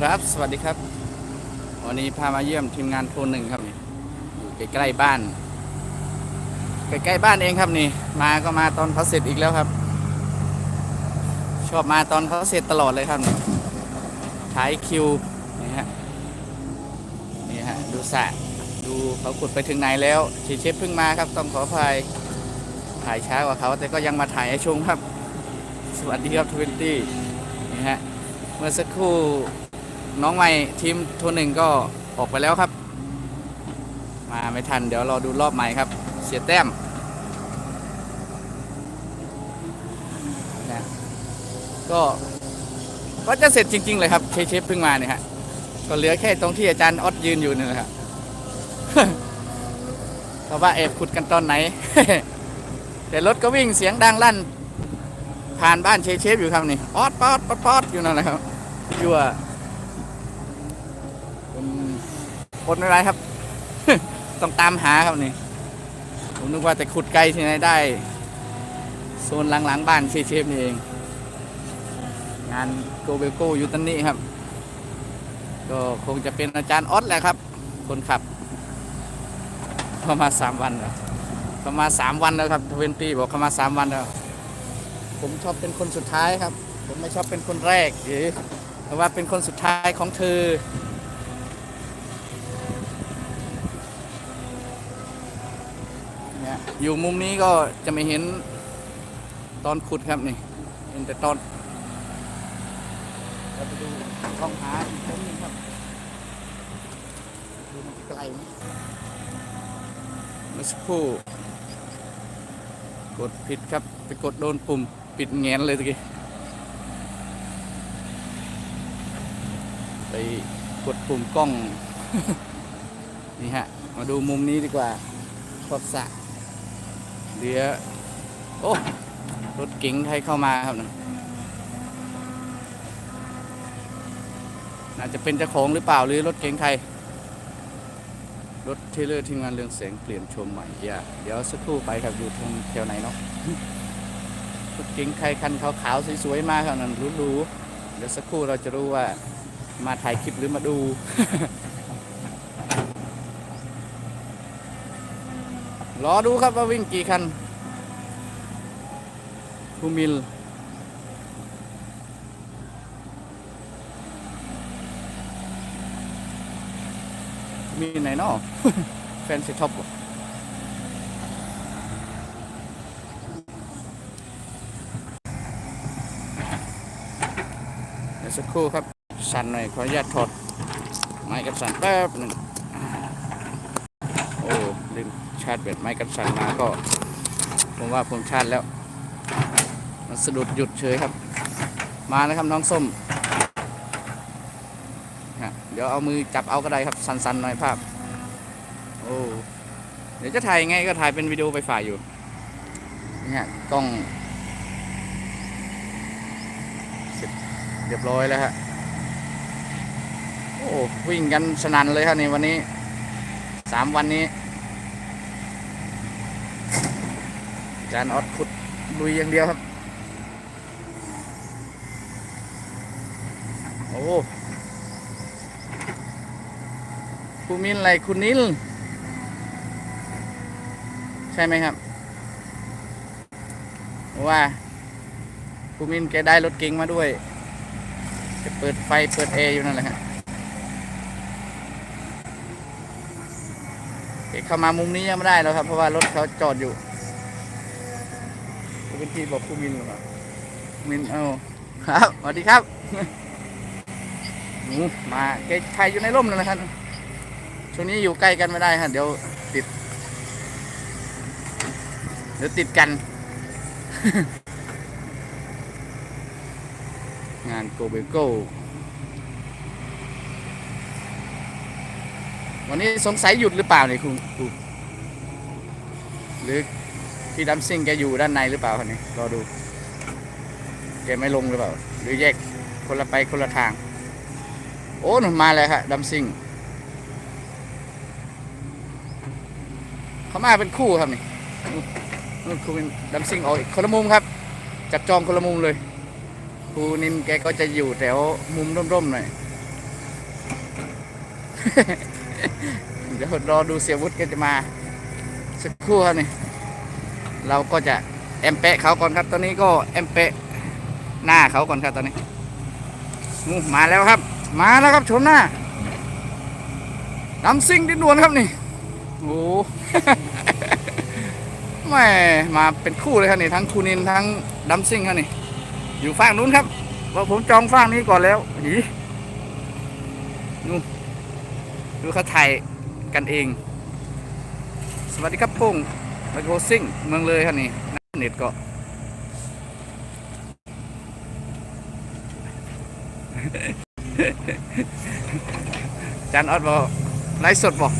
ครับสวัสดีครับ วันนี้พามาเยี่ยมทีมงานโทนหนึ่งครับนี่อยู่ใกล้ๆบ้านใกล้ๆบ้านเองครับนี่ มาก็มาตอนเขาเสร็จอีกแล้วครับ ชอบมาตอนเขาเสร็จตลอดเลยครับนี่ถ่ายคิวนี่ฮะนี่ฮะดูสระดูเขาขุดไปถึงไหนแล้วชีเชฟเพิ่งมาครับต้องขออภัยถ่ายช้ากว่าเขาแต่ก็ยังมาถ่ายให้ชมครับ สวัสดีครับทเวนตี้นี่ฮะเมื่อสักครู่ น้องใหม่ทีมโทรหนึ่งก็ออกไปแล้วครับ มาไม่ทันเดี๋ยวรอดูรอบใหม่ครับ เสียแต้มนะก็ก็จะเสร็จจริง ๆ เลยครับเชฟเชฟเพิ่งมาเนี่ยฮะก็เหลือแค่ตรงที่อาจารย์ออดยืนอยู่นี่แหละครับเขาว่าแอบขุดกันตอนไหน แต่รถก็วิ่งเสียงดังลั่น ผ่านบ้านเชฟเชฟอยู่ครับนี่ออดปอดปอดปอดอยู่นั่นแหละครับยั่ว เป็น คนอะไรครับ ต้องตามหาครับนี่ผมนึกว่าแต่ขุดไกลที่ไหนได้ โซนหลังๆบ้านเชฟเชฟนี่เอง งานโกเบโกอยู่ตันนี้ครับ ก็คงจะเป็นอาจารย์ออสแหละครับ คนขับเขามาสามวันแล้วเขามาสามวันแล้วครับทเวนตี้บอกเขามาสามวันแล้ว ผมชอบเป็นคนสุดท้ายครับ ผมไม่ชอบเป็นคนแรกหรือว่าเป็นคนสุดท้ายของเธอ เนี่ย อยู่มุมนี้ก็จะไม่เห็นตอนขุดครับนี่เห็นแต่ตอนเราไปดูช่องหาอีกตรงนึงครับดูมันไกลไหมเมื่อสักครู่กดผิดครับ ไปกดโดนปุ่มปิดแงนเลยตะกี้ไปกดปุ่มกล้อง นี่ฮะ มาดูมุมนี้ดีกว่าขอบสระ เดี๋ยวโอ้ รถเก๋งไทยเข้ามาครับนะน่าจะเป็นเจ้าของหรือเปล่าหรือรถเก๋งไทยรถเทเลอร์ทีมงานเรืองแสงเปลี่ยนชมใหม่อย่าเดี๋ยวสักครู่ไปครับอยู่ตรงแถวไหนเนาะรถเก๋งไทยคันขาวๆสวยๆมากครับนั่นรู้ๆเดี๋ยวสักครู่เราจะรู้ว่ามาถ่ายคลิปหรือมาดู รอดูครับว่าวิ่งกี่คันคูมิลมีไหนเนาะแฟนซีท็อปบ่เดี๋ยวสักครู่ครับ สั่นหน่อย ขออนุญาตถอดไม้กันสั่นแป๊บหนึ่งโอ้ลืมชาร์จแบตไม้กันสั่นมาก็ ผมว่าผมชาร์จแล้ว มันสะดุดหยุดเฉยครับ มาแล้วครับน้องส้มฮะเดี๋ยวเอามือจับเอาก็ได้ครับสันๆหน่อยภาพ โอ้เดี๋ยวจะถ่ายไงก็ถ่ายเป็นวิดีโอไปฝ่ายอยู่นี่ฮะกล้องเสร็จเรียบร้อยแล้วฮะโอ้วิ่งกันสนั่นเลยครับในวันนี้สามวันนี้ อา จารออดขุดลุยอย่างเดียวครับ โอ้คุณมินอะไรคุณนิลใช่ไหมครับเพราะว่าคุณมินแกได้รถเก๋งมาด้วยแกเปิดไฟเปิดแอร์อยู่นั่นแหละฮะแกเข้ามามุมนี้ยังไม่ได้แล้วครับ เพราะว่ารถเขาจอดอยู่ เป็นที่บอกคุณมินหรือเปล่าคุณมินเอาครับสวัสดีครับหนูมาแกถ่ายอยู่ในร่มนั่นแหละครับช่วงนี้อยู่ใกล้กันไม่ได้ฮะเดี๋ยวติด เดี๋ยวติดกัน งานโกเบโก้วันนี้สงสัยหยุดหรือเปล่าเนี่ยคุณครูหรือ พี่ดัมซิงแกอยู่ด้านในหรือเปล่าคนนี้รอดูแกไม่ลงหรือเปล่า หรือแยกคนละไปคนละทาง โอ้หนมาแล้วครับดัมซิงเขามาเป็นคู่ครับนี่นู่นครูเป็นดัมซิงออกคนละมุมครับ จับจองคนละมุมเลยครูนินแกก็จะอยู่แถวมุมร่มๆหน่อยเดี๋ยวรอดูเสียวุฒิก็จะมา สักครู่ครับนี่ เราก็จะแอมเปะเขาก่อนครับตอนนี้ก็แอมเปะหน้าเขาก่อนครับตอนนี้นู่มาแล้วครับ มาแล้วครับชมหน้าดำซิ่งดินดวนครับนี่โอ้แม่มาเป็นคู่เลยครับนี่ทั้งคูนินทั้งดัมซิ่งครับนี่อยู่ฝั่งนู้นครับว่าผมจองฝั่งนี้ก่อนแล้วหีนู่นดูเขาถ่ายกันเอง สวัสดีครับปุ้ง ไมโครซิ่งเมืองเลยครับนี่เน็ตก็จันออดบอกไลฟ์สดบอก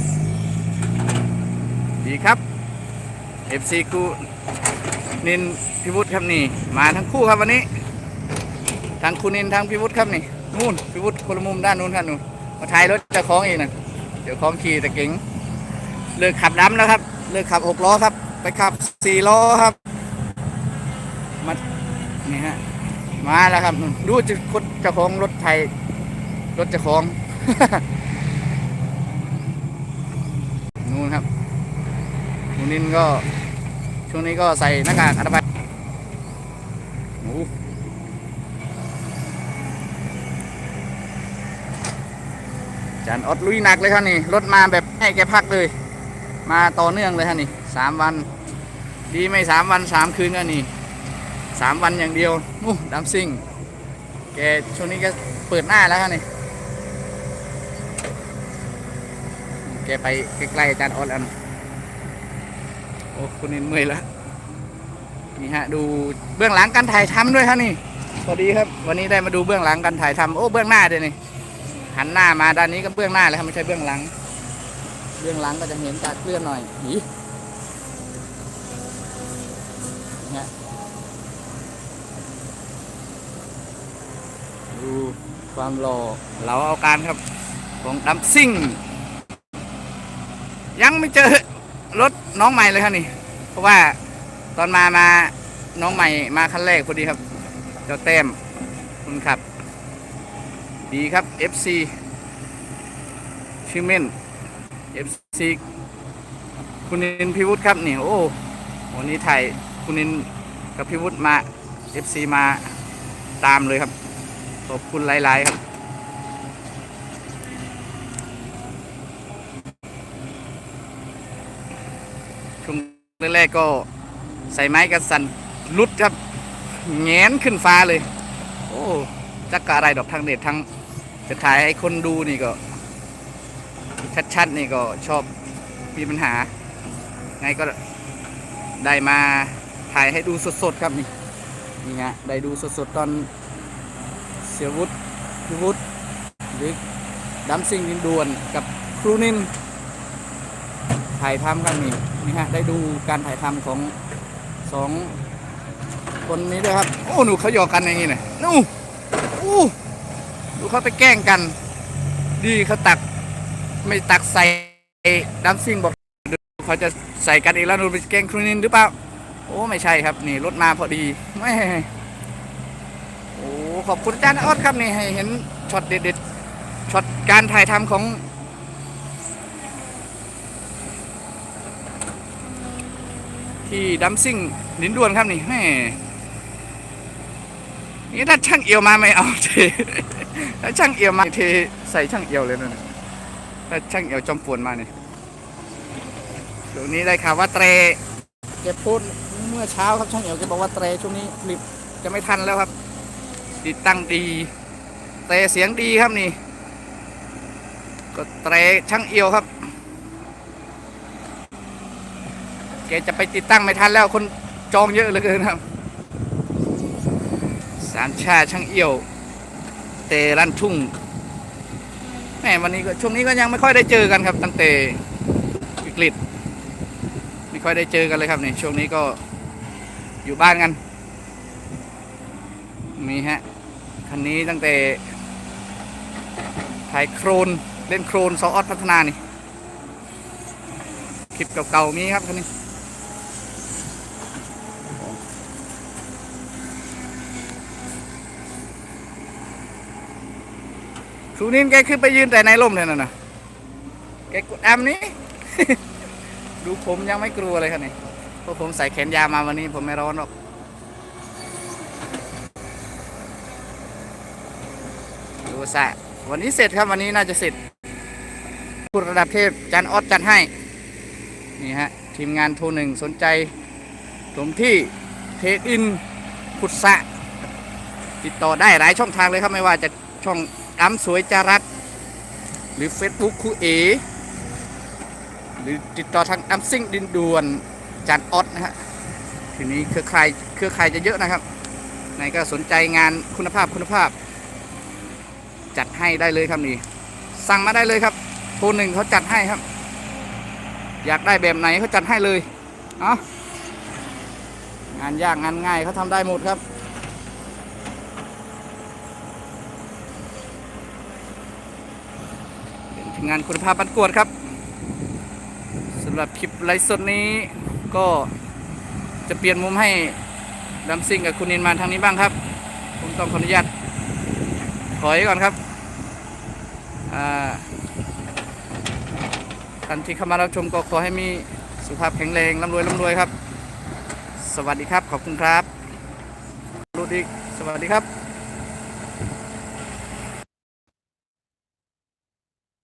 ดีครับ FC กูนินพิวุฒิครับนี่ มาทั้งคู่ครับวันนี้ ทั้งคุณนินทั้งพิวุฒิครับนี่นู่นพิวุฒิคนละมุมด้านนู้นครับนู่นมาถ่ายรถจะคล้องเองนะเดี๋ยวคล้องขี่แต่เก๋งเลิกขับดำแล้วครับ เลิกขับหกล้อครับ ไปขับสี่ล้อครับ มานี่ฮะมาแล้วครับ ดูจะคนจ้าของรถไทย รถจ้าของ นู่นครับหมูนินก็ ช่วงนี้ก็ใส่หน้ากากอนามัยโอ้จานอดลุยหนักเลยครับนี่ รถมาแบบให้แกพักเลย มาต่อเนื่องเลยฮะนี่ สามวัน ดีไม่สามวันสามคืนก็นี่สามวันอย่างเดียวอู้ดัมซิงแกช่วงนี้ก็เปิดหน้าแล้วฮะนี่แกไปใกล้ๆอาจารย์ออดแล้วนโอ้คุณนินเมื่อยแล้วนี่ฮะดูเบื้องหลังการถ่ายทำด้วยครับนี่สวัสดีครับ วันนี้ได้มาดูเบื้องหลังการถ่ายทำโอ้เบื้องหน้าด้วยนี่หันหน้ามาด้านนี้ก็เบื้องหน้าเลยครับไม่ใช่เบื้องหลัง เบื้องหลังก็จะเห็นการเคลื่อนหน่อยหี ความหล่อเราเอาการครับของดัมซิ่ง ยังไม่เจอรถน้องใหม่เลยครับนี่ เพราะว่าตอนมามาน้องใหม่มาคันแรกพอดีครับ เจ้าแต้มคุณขับ ดีครับ FC ชิเมน FC คุณนินพิวุฒิครับนี่โอ้วันนี้ถ่ายคุณนินกับพิวุฒิมา FC มาตามเลยครับ ขอบคุณหลายๆครับช่วงแรกๆก็ใส่ไม้กระสันลุดครับแงนขึ้นฟ้าเลย โอ้จักกะอะไรดอกทางเด็ดทางจะถ่ายให้คนดูนี่ก็ ชัดๆนี่ก็ชอบมีปัญหา ไงก็ได้มาถ่ายให้ดูสดๆครับนี่นี่ฮะได้ดูสดๆตอน เสียวุฒิพิวุฒิหรือดัมซิงดินดวนกับครูนินถ่ายทำกันนี่นี่ฮะได้ดูการถ่ายทำของสองคนนี้ด้วยครับโอ้หนูเขาหยอกกันอย่างนี้นะนู่อู้ดูเขาไปแกล้งกัน ดีเขาตักไม่ตักใส่ดัมซิงบอกเขาจะใส่กันอีกแล้วหนูไปแกล้งครูนินหรือเปล่าโอ้ไม่ใช่ครับนี่รถมาพอดีไม่ ขอบคุณอาจารย์ออดครับนี่ให้เห็นช็อตเด็ดๆช็อตการถ่ายทำของที่ดัมซิ่งนินดวนครับนี่แม่นี่ถ้าช่างเอียวมาไม่เอาเทถ้าช่างเอียวมาเทใส่ช่างเอียวเลยนะเนี่ยถ้าช่างเอียวจอมปวนมาเนี่ยช่วงนี้ได้ข่าวว่าเตรแกพูดเมื่อเช้าครับช่างเอียวแกบอกว่าเตรช่วงนี้ผลิตจะไม่ทันแล้วครับ ติดตั้งดีเตรเสียงดีครับนี่ ก็เตรช่างเอียวครับ แกจะไปติดตั้งไม่ทันแล้วคนจองเยอะเหลือเกินครับ สามชาช่างเอี่ยว เตรันทุ่งแหมวันนี้ก็ช่วงนี้ก็ยังไม่ค่อยได้เจอกันครับ ตั้งแต่วิกฤตไม่ค่อยได้เจอกันเลยครับนี่ช่วงนี้ก็อยู่บ้านกันมีฮะ คันนี้ตั้งแต่ถ่ายโครนเล่นโครนซอออสพัฒนานี่ คลิปเก่าๆมีครับคันนี้ครูนินแกขึ้นไปยืนแต่ในร่มเลยน่ะนะแกดแอมนี้ ดูผมยังไม่กลัวเลยครับนี่เพราะผมใส่แขนยาวมาวันนี้ผมไม่ร้อนหรอก สะวันนี้เสร็จครับวันนี้น่าจะเสร็จผู้ระดับเทพจันออดจัดให้ นี่ฮะ ทีมงานโทรหนึ่งสนใจถมที่เทรดอินขุดสะ ติดต่อได้หลายช่องทางเลยครับ ไม่ว่าจะช่องอ้ำสวยจารักหรือ Facebook ครูเอ หรือติดต่อทางอ้ำซิ่งดินด่วนจันออดนะฮะทีนี้เครือข่ายเครือข่ายจะเยอะนะครับไหนก็สนใจงานคุณภาพคุณภาพ จัดให้ได้เลยครับนี่ สั่งมาได้เลยครับ โทรหนึ่งเขาจัดให้ครับ อยากได้แบบไหนเขาจัดให้เลยเอางานยากงานง่ายเขาทำได้หมดครับงานคุณภาพบันกวดครับสำหรับคลิปไลฟ์สดนี้ก็จะเปลี่ยนมุมให้ดัมซิงกับคุณนินมาทางนี้บ้างครับ ผมต้องขออนุญาต ถอยก่อนครับท่านที่เข้ามารับชมก็ขอให้มีสุขภาพแข็งแรงร่ำรวยร่ำรวยครับ สวัสดีครับ ขอบคุณครับรูดอีก สวัสดีครับ